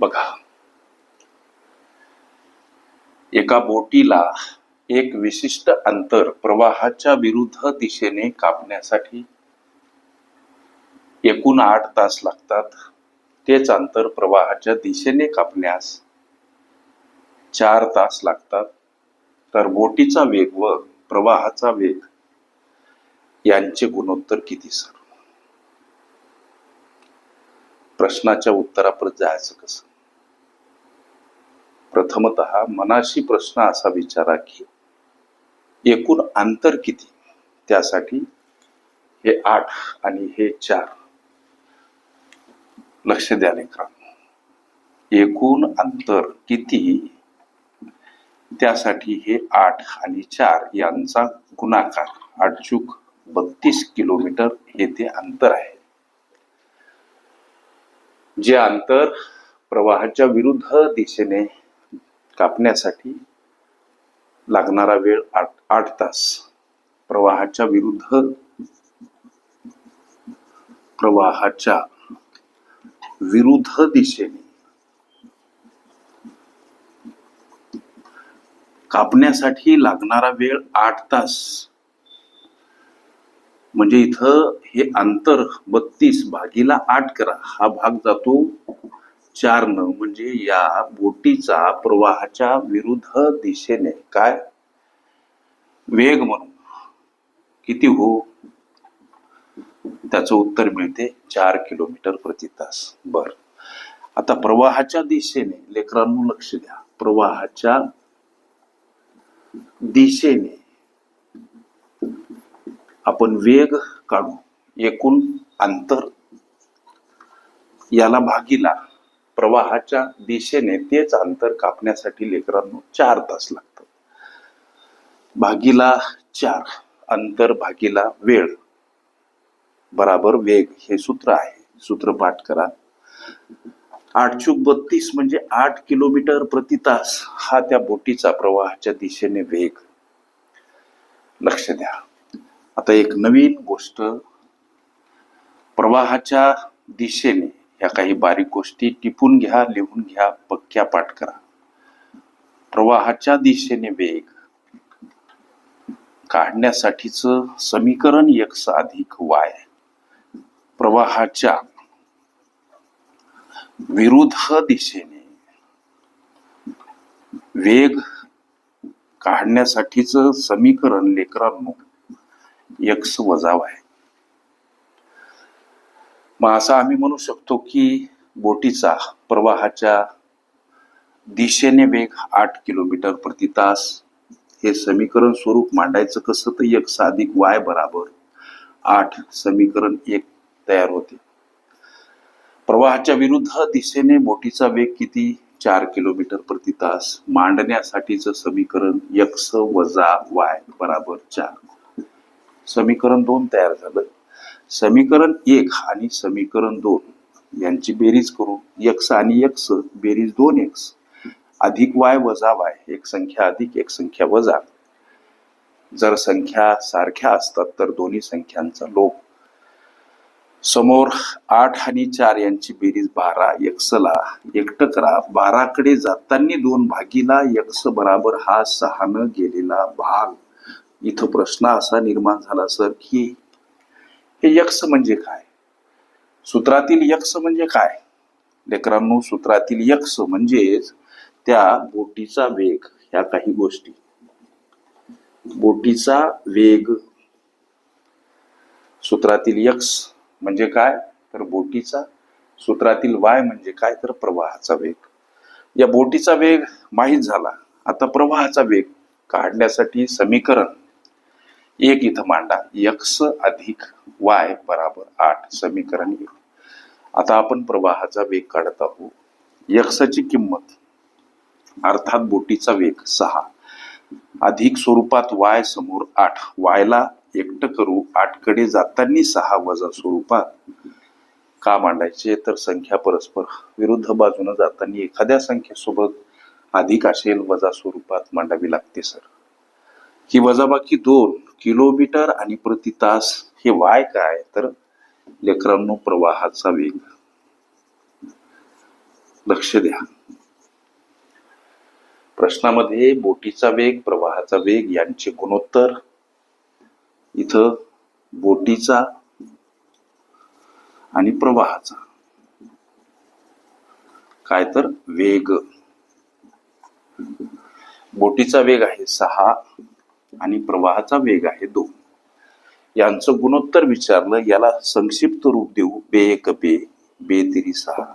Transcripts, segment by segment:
बघा. एका बोटीला एक विशिष्ट अंतर प्रवाहाच्या विरुद्ध दिशेने कापण्यासाठी एकूण आठ तास लागतात. तेच अंतर प्रवाहाच्या दिशेने कापण्यास चार तास लागतात. तर बोटीचा वेग व प्रवाहाचा वेग यांचे गुणोत्तर किती सर? प्रश्नाच्या उत्तरापर्यंत जायचं कसं? प्रथमत मनाशी प्रश्न असा विचारा की एकूण अंतर किती? त्यासाठी हे आठ आणि हे चार. लक्ष द्या लेकरांनो एकूण अंतर किती? त्यासाठी हे आठ आणि चार यांचा गुणाकार. आठचूक बत्तीस किलोमीटर हे ते अंतर आहे. जे अंतर प्रवाहाच्या विरुद्ध दिशेने कापण्यासाठी लागणारा वेळ आठ आठ तास. प्रवाहाच्या विरुद्ध प्रवाहाच्या विरुद्ध दिशेने. कापण्यासाठी लागणारा वेळ आठ तास. म्हणजे इथं हे अंतर बत्तीस भागीला आठ करा. हा भाग जातो उच्चारणं म्हणजे या बोटीचा प्रवाहाच्या विरुद्ध दिशेने. काय? वेग म्हणून. किती हो? त्याचं उत्तर मिळते चार किलोमीटर प्रति तास. बर. आता प्रवाहाच्या दिशेने लेकरांनो लक्ष द्या. प्रवाहाच्या दिशेने आपण वेग काढू. एकूण अंतर याला भागीला. प्रवाहाच्या दिशेने तेच अंतर कापण्यासाठी लेकरांनो चार तास लागतात. भागीला चार अंतर भागीला वेळ. बराबर वेग हे सूत्र आहे. सूत्र पाठ करा. आठशे बत्तीस म्हणजे आठ किलोमीटर प्रति तास हा त्या बोटीचा प्रवाहाच्या दिशेने वेग. लक्ष द्या. आता एक नवीन गोष्ट. प्रवाहाच्या दिशेने या काही बारीक गोष्टी टिपून घ्या लिहून घ्या पक्क्या पाठ करा. प्रवाहाच्या दिशेने वेग. काढण्यासाठीच समीकरण एक्स अधिक वाय. प्रवाहाच्या विरुद्ध दिशेने. वेग काढण्यासाठीच समीकरण लेकरांनो एक्स वजाव आहे मग असं आम्ही म्हणू शकतो की बोटीचा प्रवाहाच्या दिशेने वेग आठ किलोमीटर प्रति तास हे समीकरण स्वरूप मांडायचं कसं तर एक साधिक वाय बराबर आठ समीकरण एक तयार होते. प्रवाहाच्या विरुद्ध दिशेने बोटीचा वेग किती? चार किलोमीटर प्रति तास. मांडण्यासाठीचं समीकरण एक्स वजा वाय बराबर चार. समीकरण दोन तयार झालं. समीकरण एक आणि समीकरण दोन. यांची बेरीज करू. एक्स आणि एक्स बेरीज दोन एक्स अधिक वाय वजा वाय एक संख्या अधिक एक संख्या वजा. जर संख्या सारख्या असतात तर दोन्ही संख्यांचा लोप. समोर आठ आणि चार यांची बेरीज बारा एक्सला एकट करा. बाराकडे जाताना दोन भागीला एक्स बराबर हा सहानं गेलेला भाग. इथं प्रश्न असा निर्माण झाला सर की हे यक्ष म्हणजे काय? सूत्रातील यक्ष म्हणजे काय? लेकरांनो सूत्रातील यक्ष म्हणजेच त्या बोटीचा वेग ह्या काही गोष्टी. बोटीचा वेग. सूत्रातील यक्ष म्हणजे काय? तर बोटीचा सूत्रातील वाय म्हणजे काय? तर प्रवाहाचा वेग. या बोटीचा वेग माहीत झाला. आता प्रवाहाचा वेग काढण्यासाठी समीकरण एक इथं मांडा. यक्स अधिक वाय बराबर आठ समीकरण एक आता आपण प्रवाहाचा वेग काढत आहोत. यक्षाची किंमत अर्थात बोटीचा वेग सहा. अधिक स्वरूपात वाय समोर आठ. वायला एकटं करू आठकडे जाताना सहा वजा स्वरूपात. का मांडायचे? तर संख्या परस्पर विरुद्ध बाजूने जाताना एखाद्या संख्येसोबत अधिक असेल वजा स्वरूपात मांडावी लागते सर. ही वजाबाकी दोन किलोमीटर आणि प्रति तास हे वाय काय? तर लेकरांनो प्रवाहाचा वेग. लक्ष द्या. प्रश्नामध्ये बोटीचा वेग प्रवाहाचा वेग यांचे गुणोत्तर. इथं बोटीचा आणि प्रवाहाचा. काय तर? वेग. बोटीचा वेग आहे सहा. आणि प्रवाहाचा वेग आहे दोन. यांचं गुणोत्तर विचारलं याला संक्षिप्त रूप देऊ बे एक बे बे तिरी सहा.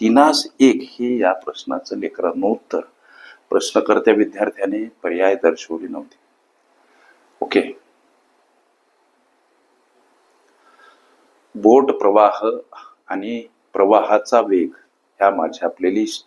तिनास एक हे या प्रश्नाचं लेकरांनो उत्तर प्रश्नकर्त्या विद्यार्थ्याने पर्याय दर्शवले नव्हते. ओके. बोट प्रवाह आणि प्रवाहाचा वेग ह्या माझ्या प्लेलिस्ट